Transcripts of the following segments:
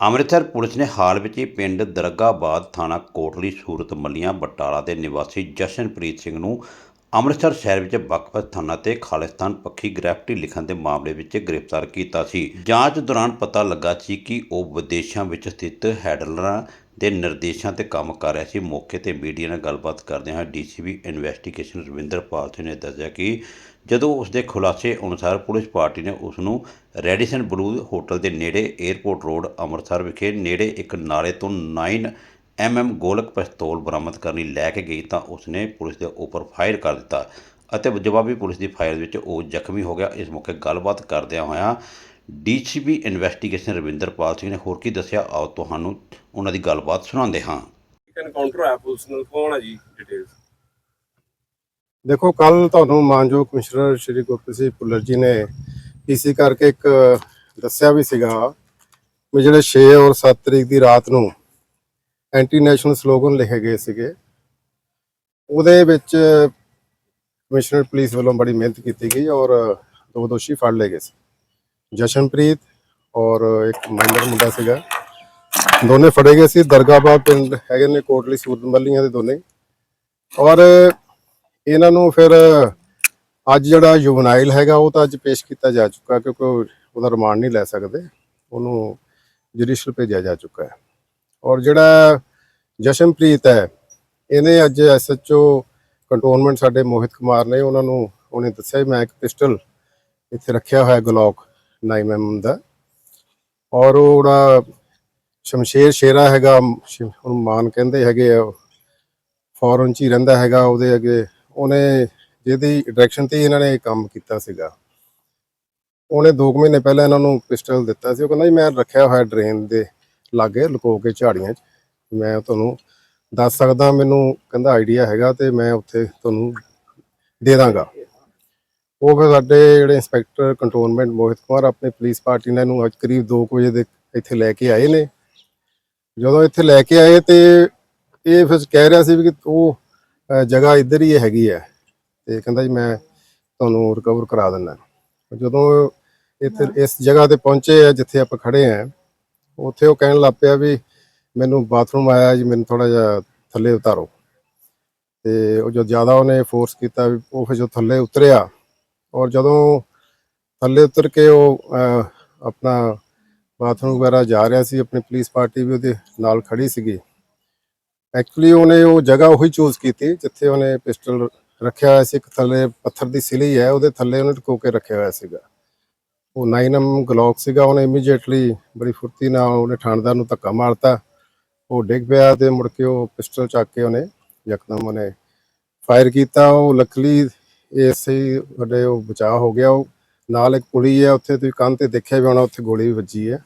Amritsar police ਨੇ ਹਾਲ ਵਿੱਚ ਹੀ ਪਿੰਡ ਦਰਗਾਬਾਦ ਥਾਣਾ ਕੋਟਲੀ, ਸੂਰਤ, ਮੱਲੀਆਂ, ਬਟਾਲਾ ਦੇ ਨਿਵਾਸੀ ਜਸ਼ਨਪ੍ਰੀਤ ਸਿੰਘ ਨੂੰ ਅੰਮ੍ਰਿਤਸਰ ਸ਼ਹਿਰ ਵਿੱਚ ਵੱਖ-ਵੱਖ ਥਾਣਾ ਤੇ ਖਾਲਿਸਤਾਨ ਪੱਖੀ ਗ੍ਰੈਫਟੀ ਲਿਖਣ ਦੇ ਮਾਮਲੇ ਵਿੱਚ ਗ੍ਰਿਫਤਾਰ ਕੀਤਾ ਸੀ। ਜਾਂਚ ਦੌਰਾਨ ਪਤਾ ਲੱਗਾ ਸੀ ਕਿ ਉਹ ਵਿਦੇਸ਼ਾਂ ਵਿੱਚ ਸਥਿਤ ਹੈਡਲਰਾਂ ਦੇ ਨਿਰਦੇਸ਼ਾਂ ਤੇ ਕੰਮ ਕਰ ਰਿਹਾ ਸੀ। ਮੌਕੇ ਤੇ ਮੀਡੀਆ ਨਾਲ ਗੱਲਬਾਤ ਕਰਦਿਆਂ ਹੋਏ ਡੀਸੀਬੀ ਇਨਵੈਸਟੀਗੇਸ਼ਨ ਰਵਿੰਦਰਪਾਲ ਸਿੰਘ ਨੇ ਦੱਸਿਆ ਕਿ ਜਦੋਂ ਉਸ ਦੇ ਖੁਲਾਸੇ ਅਨੁਸਾਰ ਪੁਲਿਸ ਪਾਰਟੀ ਨੇ ਉਸ ਨੂੰ ਰੈਡੀਸਨ ਬਲੂ ਹੋਟਲ ਦੇ ਨੇੜੇ 에ਅਰਪੋਰਟ ਰੋਡ ਅੰਮ੍ਰਿਤਸਰ ਵਿਖੇ ਨੇੜੇ ਇੱਕ ਨਾਲੇ ਤੋਂ 9 ਐਮਐਮ ਗੋਲਕ ਪਿਸਤੌਲ ਬਰਾਮਦ ਕਰਨ ਲਈ ਲੈ ਕੇ ਗਈ ਤਾਂ ਉਸ ਨੇ ਪੁਲਿਸ ਦੇ ਉੱਪਰ ਫਾਇਰ ਕਰ ਦਿੱਤਾ ਅਤੇ ਜਵਾਬੀ ਪੁਲਿਸ ਦੀ ਫਾਇਰ ਵਿੱਚ ਉਹ ਜ਼ਖਮੀ ਹੋ ਗਿਆ। ਇਸ ਮੌਕੇ ਗੱਲਬਾਤ ਕਰਦਿਆਂ ਹੋਇਆਂ ਡੀਸੀਬੀ ਇਨਵੈਸਟੀਗੇਸ਼ਨ ਰਵਿੰਦਰਪਾਲ ਸਿੰਘ ਨੇ ਹੋਰ ਕੀ ਦੱਸਿਆ? ਆਓ ਤੁਹਾਨੂੰ ਉਹਨਾਂ ਦੀ ਗੱਲਬਾਤ ਸੁਣਾਉਂਦੇ ਹਾਂ। ਇੱਕ ਐਨਕਾਊਂਟਰ ਹੋਇਆ ਪੁਲਿਸ ਨਾਲ। ਕੌਣ ਹੈ ਜੀ ਡਿਟੇਲਸ ਦੇਖੋ ਕੱਲ ਤੁਹਾਨੂੰ ਮਾਨਯੋਗ ਕਮਿਸ਼ਨਰ ਸ਼੍ਰੀ ਗੁਰਪ੍ਰੀਤ ਸਿੰਘ ਭੁੱਲਰ ਜੀ ਨੇ ਪੀਸੀ ਕਰਕੇ ਇੱਕ ਦੱਸਿਆ ਵੀ ਸੀਗਾ ਵੀ ਜਿਹੜੇ 6 ਔਰ 7 ਤਰੀਕ ਦੀ ਰਾਤ ਨੂੰ ਐਂਟੀ ਨੈਸ਼ਨਲ ਸਲੋਗਨ ਲਿਖੇ ਗਏ ਸੀਗੇ। ਉਹਦੇ ਵਿੱਚ ਕਮਿਸ਼ਨਰ ਪੁਲਿਸ ਵੱਲੋਂ ਬੜੀ ਮਿਹਨਤ ਕੀਤੀ ਗਈ ਔਰ ਦੋ ਦੋਸ਼ੀ ਫੜ ਲਏ ਗਏ ਸੀ। ਜਸ਼ਨਪ੍ਰੀਤ ਔਰ ਇੱਕ ਮਾਈਨਰ ਮੁੰਡਾ ਸੀਗਾ। ਦੋਨੇ ਫੜੇ ਗਏ ਸੀ। ਦਰਗਾਬਾਦ ਪਿੰਡ ਹੈਗੇ ਨੇ, ਕੋਟਲੀ ਸੂਰਤ ਮੱਲੀਆਂ ਦੇ ਦੋਨੇ। ਔਰ ਇਹਨਾਂ ਨੂੰ ਫਿਰ ਅੱਜ ਜਿਹੜਾ ਜੁਵਨਾਈਲ ਹੈਗਾ, ਉਹ ਤਾਂ ਅੱਜ ਪੇਸ਼ ਕੀਤਾ ਜਾ ਚੁੱਕਾ ਕਿਉਂਕਿ ਉਹ- ਉਹਦਾ ਰਿਮਾਂਡ ਨਹੀਂ ਲੈ ਸਕਦੇ। ਉਹਨੂੰ ਜੁਡੀਸ਼ਲ ਭੇਜਿਆ ਜਾ ਚੁੱਕਾ ਹੈ। ਔਰ ਜਿਹੜਾ ਜਸ਼ਨਪ੍ਰੀਤ ਹੈ, ਇਹਨੇ ਅੱਜ ਐਸਐਚਓ ਕੰਟੋਨਮੈਂਟ ਸਾਡੇ ਮੋਹਿਤ ਕੁਮਾਰ ਨੇ, ਉਹਨਾਂ ਨੂੰ ਉਹਨੇ ਦੱਸਿਆ ਮੈਂ ਇੱਕ ਪਿਸਟਲ ਇੱਥੇ ਰੱਖਿਆ ਹੋਇਆ ਗਲੋਕ। 9mm ਦਾ। ਔਰ ਉਹ ਜਿਹੜਾ ਸ਼ਮਸ਼ੇਰ ਸ਼ੇਰਾ ਹੈਗਾ ਸ਼ਿ- ਉਹਨੂੰ ਮਾਨ ਕਹਿੰਦੇ ਹੈਗੇ ਆ ਫੋਰਨ ਚ ਹੀ ਰਹਿੰਦਾ ਹੈਗਾ ਉਹਦੇ ਅੱਗੇ। ਉਹਨੇ ਜਿਹਦੀ ਡਾਇਰੈਕਸ਼ਨ ਤੇ ਹੀ ਇਹਨਾਂ ਨੇ ਕੰਮ ਕੀਤਾ ਸੀਗਾ। ਉਹਨੇ 2 ਮਹੀਨੇ ਪਹਿਲਾਂ ਇਹਨਾਂ ਨੂੰ ਪਿਸਟਲ ਦਿੱਤਾ ਸੀ। ਉਹ ਕਹਿੰਦਾ ਜੀ, ਮੈਂ ਰੱਖਿਆ ਹੋਇਆ ਡਰੇਨ ਦੇ ਲਾਗੇ ਲੁਕੋ ਕੇ ਝਾੜੀਆਂ 'ਚ। ਮੈਂ ਤੁਹਾਨੂੰ ਦੱਸ ਸਕਦਾ, ਮੈਨੂੰ ਕਹਿੰਦਾ ਆਈਡੀਆ ਹੈਗਾ ਤੇ ਮੈਂ ਉੱਥੇ ਤੁਹਾਨੂੰ ਦੇ ਦਾਂਗਾ। ਉਹ ਫਿਰ ਸਾਡੇ ਜਿਹੜੇ ਇੰਸਪੈਕਟਰ ਕੰਟਰੋਲਮੈਂਟ ਮੋਹਿਤ ਕੁਮਾਰ ਆਪਣੀ ਪੁਲਿਸ ਪਾਰਟੀ ਨਾਲ ਇਹਨੂੰ ਅੱਜ ਕਰੀਬ 2 ਵਜੇ ਦੇ ਇੱਥੇ ਲੈ ਕੇ ਆਏ ਨੇ। ਜਦੋਂ ਇੱਥੇ ਲੈ ਕੇ ਆਏ ਤੇ ਇਹ ਫਿਰ ਕਹਿ ਰਿਹਾ ਸੀ ਵੀ ਕਿ ਉਹ ਜਗ੍ਹਾ ਇੱਧਰ ਹੀ ਹੈਗੀ ਹੈ ਤੇ ਕਹਿੰਦਾ ਜੀ ਮੈਂ ਤੁਹਾਨੂੰ ਰਿਕਵਰ ਕਰਾ ਦਿੰਦਾ। ਜਦੋਂ ਇੱਥੇ ਇਸ ਜਗ੍ਹਾ ਤੇ ਪਹੁੰਚੇ ਆ ਜਿੱਥੇ ਆਪਾਂ ਖੜੇ ਆ ਉੱਥੇ ਉਹ ਕਹਿਣ ਲੱਗ ਪਿਆ ਵੀ ਮੈਨੂੰ ਬਾਥਰੂਮ ਆਇਆ ਜੀ ਮੈਨੂੰ ਥੋੜਾ ਜਿਹਾ ਥੱਲੇ ਉਤਾਰੋ। ਤੇ ਉਹ ਜੋ ਜ਼ਿਆਦਾ ਉਹਨੇ ਫੋਰਸ ਕੀਤਾ ਵੀ ਉਹ ਫਿਰ ਜੋ ਥੱਲੇ ਉਤਰਿਆ ਔਰ ਜਦੋਂ ਥੱਲੇ ਉਤਰ ਕੇ ਉਹ ਆਪਣਾ ਬਾਥਰੂਮ ਵਗੈਰਾ ਜਾ ਰਿਹਾ ਸੀ, ਆਪਣੀ ਪੁਲਿਸ ਪਾਰਟੀ ਵੀ ਉਹਦੇ ਨਾਲ ਖੜੀ ਸੀਗੀ। ਐਕਚੁਅਲੀ ਉਹਨੇ ਉਹ ਜਗ੍ਹਾ ਉਹੀ ਚੂਜ਼ ਕੀਤੀ, ਜਿੱਥੇ ਉਹਨੇ ਪਿਸਟਲ ਰੱਖਿਆ ਹੋਇਆ ਸੀ, ਇੱਕ ਥੱਲੇ ਪੱਥਰ ਦੀ ਸਿਲੀ ਹੈ, ਉਹਦੇ ਥੱਲੇ ਉਹਨੇ ਟਕੋ ਕੇ ਰੱਖਿਆ ਹੋਇਆ ਸੀਗਾ। ਉਹ 9M ਗਲੌਕ ਸੀਗਾ, ਉਹਨੇ ਇਮੀਡੀਏਟਲੀ ਬੜੀ ਫੁਰਤੀ ਨਾਲ ਉਹਨੇ ਠਾਣਦਾਰ ਨੂੰ ਧੱਕਾ ਮਾਰਤਾ। ਉਹ ਡਿੱਗ ਪਿਆ ਤੇ ਮੁੜ ਕੇ ਉਹ ਪਿਸਟਲ ਚੱਕ ਕੇ ਉਹਨੇ ਯਕਦਮ ਉਹਨੇ ਫਾਇਰ ਕੀਤਾ। ਉਹ ਲੱਕਲੀ ਇਸੇ ਹੀ ਵੱਡੇ ਉਹ ਬਚਾਅ ਹੋ ਗਿਆ। ਉਹ ਨਾਲ ਇੱਕ ਕੁੜੀ ਹੈ, ਉੱਥੇ ਤੁਸੀਂ ਕੰਨ ਤੇ ਦੇਖਿਆ ਵੀ ਹੋਣਾ, ਉੱਥੇ ਗੋਲੀ ਵੀ ਵੱਜੀ ਹੈ।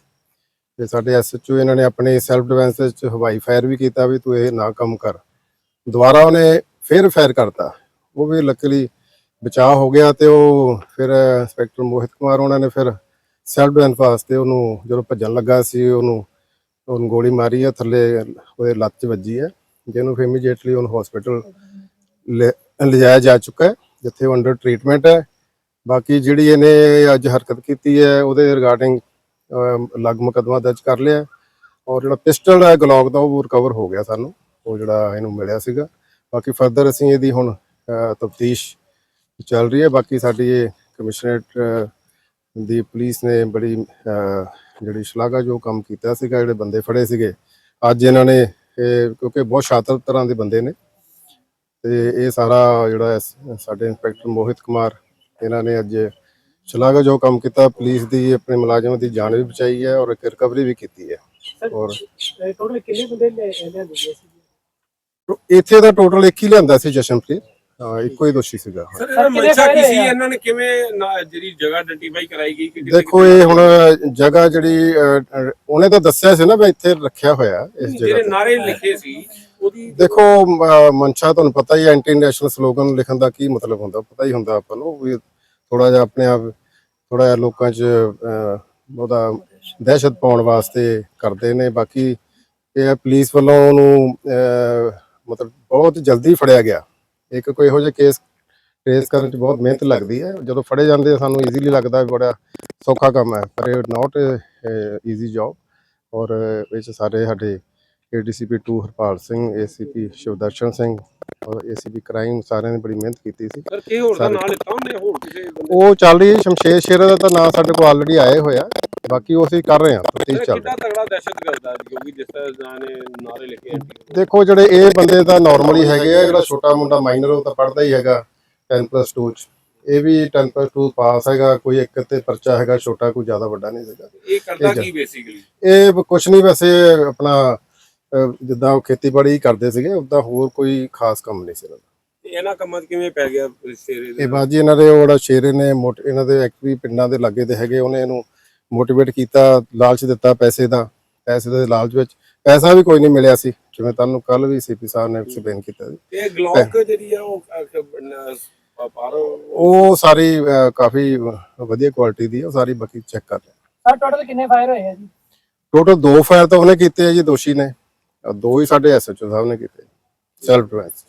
ਤੇ ਸਾਡੇ ਐਸਐਚਓ ਇਹਨਾਂ ਨੇ ਆਪਣੇ ਸੈਲਫ ਡਿਫੈਂਸ ਵਿੱਚ ਹਵਾਈ ਫਾਇਰ ਵੀ ਕੀਤਾ ਵੀ ਤੂੰ ਇਹ ਨਾ ਕੰਮ ਕਰ। ਦੁਬਾਰਾ ਉਹਨੇ ਫਿਰ ਫਾਇਰ ਕਰਤਾ। ਉਹ ਵੀ ਲੱਕਲੀ ਬਚਾਅ ਹੋ ਗਿਆ ਤੇ ਉਹ ਫਿਰ ਇੰਸਪੈਕਟਰ ਮੋਹਿਤ ਕੁਮਾਰ ਉਹਨਾਂ ਨੇ ਫਿਰ ਸੈਲਫ ਡਿਫੈਂਸ ਵਾਸਤੇ ਉਹਨੂੰ ਜਦੋਂ ਭੱਜਣ ਲੱਗਾ ਸੀ, ਉਹਨੂੰ ਉਹਨੂੰ ਗੋਲੀ ਮਾਰੀ ਆ ਥੱਲੇ ਉਹਦੇ ਲੱਤ 'ਚ ਵੱਜੀ ਹੈ। ਜਿਹਨੂੰ ਫਿਰ ਇਮੀਡੀਏਟਲੀ ਉਹਨੂੰ ਹਸਪੀਟਲ ਲਿਜਾਇਆ ਜਾ ਚੁੱਕਾ ਹੈ। ਜਿੱਥੇ ਉਹ ਅੰਡਰ ਟ੍ਰੀਟਮੈਂਟ ਹੈ। ਬਾਕੀ ਜਿਹੜੀ ਇਹਨੇ ਅੱਜ ਹਰਕਤ ਕੀਤੀ ਹੈ, ਉਹਦੇ ਰਿਗਾਰਡਿੰਗ ਅਲੱਗ ਮੁਕੱਦਮਾ ਦਰਜ ਕਰ ਲਿਆ। ਔਰ ਜਿਹੜਾ ਪਿਸਟਲ ਹੈ ਗਲੌਕ ਦਾ, ਉਹ ਰਿਕਵਰ ਹੋ ਗਿਆ ਸਾਨੂੰ। ਉਹ ਜਿਹੜਾ ਇਹਨੂੰ ਮਿਲਿਆ ਸੀਗਾ। ਬਾਕੀ ਫਰਦਰ ਅਸੀਂ ਇਹਦੀ ਹੁਣ ਤਫਤੀਸ਼ ਚੱਲ ਰਹੀ ਹੈ। ਬਾਕੀ ਸਾਡੀ ਇਹ ਕਮਿਸ਼ਨਰੇਟ ਦੀ ਪੁਲਿਸ ਨੇ ਬੜੀ ਜਿਹੜੀ ਸ਼ਲਾਘਾ ਜੋ ਕੰਮ ਕੀਤਾ ਸੀਗਾ। ਜਿਹੜੇ ਬੰਦੇ ਫੜੇ ਸੀਗੇ। ਅੱਜ ਇਹਨਾਂ ਨੇ ਇਹ, ਕਿਉਂਕਿ ਬਹੁਤ ਸ਼ਾਤਰ ਤਰ੍ਹਾਂ ਦੇ ਬੰਦੇ ਨੇ। ਤੇ ਇਹ ਸਾਰਾ ਜਿਹੜਾ ਸਾਡੇ ਇੰਸਪੈਕਟਰ ਮੋਹਿਤ ਕੁਮਾਰ ਇਹਨਾਂ ਨੇ ਅੱਜ ਸ਼ਲਾਘਾ ਜੋ ਕੰਮ ਕੀਤਾ। ਪੁਲਿਸ ਦੀ ਆਪਣੇ ਮੁਲਾਜ਼ਮਾਂ ਦੀ ਜਾਨ ਵੀ ਬਚਾਈ ਹੈ ਔਰ ਇੱਕ ਰਿਕਵਰੀ ਵੀ ਕੀਤੀ ਹੈ। ਔਰ ਟੋਟਲ ਕਿੰਨੇ ਬੰਦੇ ਲਿਆਂਦੇ ਸੀ ਇੱਥੇ ਦਾ ਟੋਟਲ ਇੱਕ ਹੀ ਲਿਆਂਦਾ ਸੀ ਜਸ਼ਨਪ੍ਰੀਤ। ਇੱਕੋ ਹੀ ਦੋਸ਼ੀ ਸੀਗਾ ਸਰ ਇਹਦਾ ਮਨਸ਼ਾ ਕੀ ਸੀ? ਇਹਨਾਂ ਨੇ ਕਿਵੇਂ ਜਿਹੜੀ ਜਗ੍ਹਾ ਆਇਡੈਂਟੀਫਾਈ ਕਰਾਈ ਗਈ? ਕਿ ਦੇਖੋ ਇਹ ਹੁਣ ਜਗ੍ਹਾ ਜਿਹੜੀ ਉਹਨੇ ਤਾਂ ਦੱਸਿਆ ਸੀ ਨਾ ਵੀ ਇੱਥੇ ਰੱਖਿਆ ਹੋਇਆ ਇਸ ਜਗ੍ਹਾ ਜਿਹੜੇ ਤੇ। ਨਾਰੇ ਲਿਖੇ ਸੀ ਉਹਦੀ ਦੇਖੋ ਮ- ਮਨਸ਼ਾ ਤੁਹਾਨੂੰ ਪਤਾ ਹੀ ਐਂਟੀ ਨੈਸ਼ਨਲ ਸਲੋਗਨ ਲਿਖਣ ਦਾ ਕੀ ਮਤਲਬ ਹੁੰਦਾ ਪਤਾ ਹੀ ਹੁੰਦਾ ਆਪਾਂ ਨੂੰ ਵੀ ਥੋੜਾ ਜਿਹਾ ਆਪਣੇ ਆਪ ਥੋੜਾ ਜਿਹਾ ਲੋਕਾਂ 'ਚ ਅਹ, ਉਹਦਾ ਦਹਿਸ਼ਤ ਪਾਉਣ ਵਾਸਤੇ ਕਰਦੇ ਨੇ ਬਾਕੀ ਇਹ ਪੁਲਿਸ ਵੱਲੋਂ ਉਹਨੂੰ ਅਹ, ਮਤਲਬ ਬਹੁਤ ਜਲਦੀ ਫੜਿਆ ਗਿਆ। ਇੱਕ ਕੋਈ ਇਹੋ ਜਿਹਾ ਕੇਸ ਟ੍ਰੇਸ ਕਰਨ 'ਚ ਬਹੁਤ ਮਿਹਨਤ ਲੱਗਦੀ ਹੈ। ਜਦੋਂ ਫੜੇ ਜਾਂਦੇ ਆ ਸਾਨੂੰ ਈਜ਼ੀਲੀ ਲੱਗਦਾ ਵੀ ਬੜਾ ਸੌਖਾ ਕੰਮ ਹੈ ਪਰ ਇਹ ਨਾਟ ਈਜ਼ੀ ਜੌਬ ਔਰ ਇਹ 'ਚ ਸਾਰੇ ਸਾਡੇ ਏਡੀਸੀਪੀ 2 ਹਰਪਾਲ ਸਿੰਘ ਏਸੀਪੀ ਸ਼ਿਵਦਰਸ਼ਨ ਸਿੰਘ ਔਰ ਏਸੀਪੀ ਕ੍ਰਾਈਮ ਸਾਰਿਆਂ ਨੇ ਬੜੀ ਮਿਹਨਤ ਕੀਤੀ ਸੀ। ਸਰ ਕੀ ਹੋਰ ਦਾ। ਨਾਂ ਲਿੱਤਾ ਉਹਨੇ? ਹੋਰ ਕਿਸੇ ਬੰਦੇ ਉਹ ਚੱਲ ਰਹੀ ਹੈ ਸ਼ਮਸ਼ੇਰ ਸ਼ੇਰਾ ਦਾ ਤਾਂ ਨਾਂ ਸਾਡੇ ਕੋਲ ਆਲਰੇਡੀ ਆਏ ਹੋਇਆ ਬਾਕੀ ਉਹ ਅਸੀਂ ਕਰ ਰਹੇ ਹਾਂ ਤਫਤੀਸ਼ ਚੱਲ ਕਿੰਨਾ ਤਗੜਾ ਦਹਿਸ਼ਤ ਕਰਦਾ ਕਿਉਂਕਿ ਜਿਸ ਤਰ੍ਹਾਂ ਨੇ ਨਾਰੇ ਲਿਖੇ ਦੇਖੋ ਜਿਹੜੇ ਇਹ ਬੰਦੇ ਤਾਂ ਨਾਰਮਲੀ ਹੈਗੇ ਆ ਜਿਹੜਾ ਛੋਟਾ ਮੁੰਡਾ ਮਾਈਨਰ ਉਹ ਤਾਂ ਪੜਦਾ ਹੀ ਹੈਗਾ 10+2 ਚ। ਇਹ ਵੀ 10+2 ਪਾਸ ਹੈਗਾ ਕੋਈ ਇੱਕ ਤੇ ਪਰਚਾ ਹੈਗਾ ਛੋਟਾ ਕੋਈ ਜ਼ਿਆਦਾ ਵੱਡਾ ਨਹੀਂ ਹੈਗਾ। ਇਹ ਕਰਦਾ। ਕੀ ਬੇਸਿਕਲੀ ਇਹ ਕੁਛ ਨਹੀਂ ਵੈਸੇ ਆਪਣਾ ਜਿੱਦਾਂ ਉਹ ਖੇਤੀਬਾੜੀ ਕਰਦੇ ਸੀਗੇ ਉਦਾਂ ਹੋਰ ਕੋਈ ਖਾਸ ਕੰਮ ਨਹੀਂ ਸੀ ਇਹਨਾਂ ਦਾ। ਇਹਨਾਂ ਕੰਮਾਂ 'ਚ ਕਿਵੇਂ ਪੈ ਗਿਆ ਸ਼ੇਰੇ ਦੇ? ਇਹ ਬਾਜੀ ਇਹਨਾਂ ਦੇ ਉਹ ਜਿਹੜਾ ਸ਼ੇਰੇ ਨੇ ਮੋਟ ਇਹਨਾਂ ਦੇ ਐਕਚੁਅਲੀ ਪਿੰਡਾਂ ਦੇ ਲਾਗੇ ਦੇ ਹੈਗੇ ਉਹਨੇ ਇਹਨੂੰ ਮੋਟੀਵੇਟ ਕੀਤਾ ਲਾਲਚ ਦਿੱਤਾ ਪੈਸੇ ਦਾ ਪੈਸੇ ਦੇ ਲਾਲਚ ਵਿੱਚ। ਪੈਸਾ ਵੀ ਕੋਈ ਨਹੀਂ ਮਿਲਿਆ ਸੀ। ਜਿਵੇਂ ਤੁਹਾਨੂੰ ਕੱਲ ਵੀ ਸੀਪੀ ਸਾਹਿਬ ਨੇ ਐਕਸਪਲੇਨ ਕੀਤਾ ਸੀ। ਇਹ ਗਲੌਕ ਜਿਹੜੀ ਆ ਉਹ ਉਹ ਸਾਰੀ ਕਾਫੀ ਵਧੀਆ ਕੁਆਲਿਟੀ ਦੀ ਹੈ ਸਾਰੀ ਬਾਕੀ ਚੈੱਕ ਕਰ ਲਿਆ। ਸਰ ਟੋਟਲ ਕਿੰਨੇ ਫਾਇਰ ਹੋਏ ਆ ਜੀ? ਟੋਟਲ ਦੋ ਫਾਇਰ ਤਾਂ ਉਹਨੇ ਕੀਤੇ ਆ ਜੀ ਦੋਸ਼ੀ ਨੇ। ਦੋ ਹੀ ਸਾਡੇ ਐਸਐਚਓ ਸਾਹਿਬ ਨੇ ਕੀਤੇ ਸੈਲਫ ਡਿਫੈਂਸ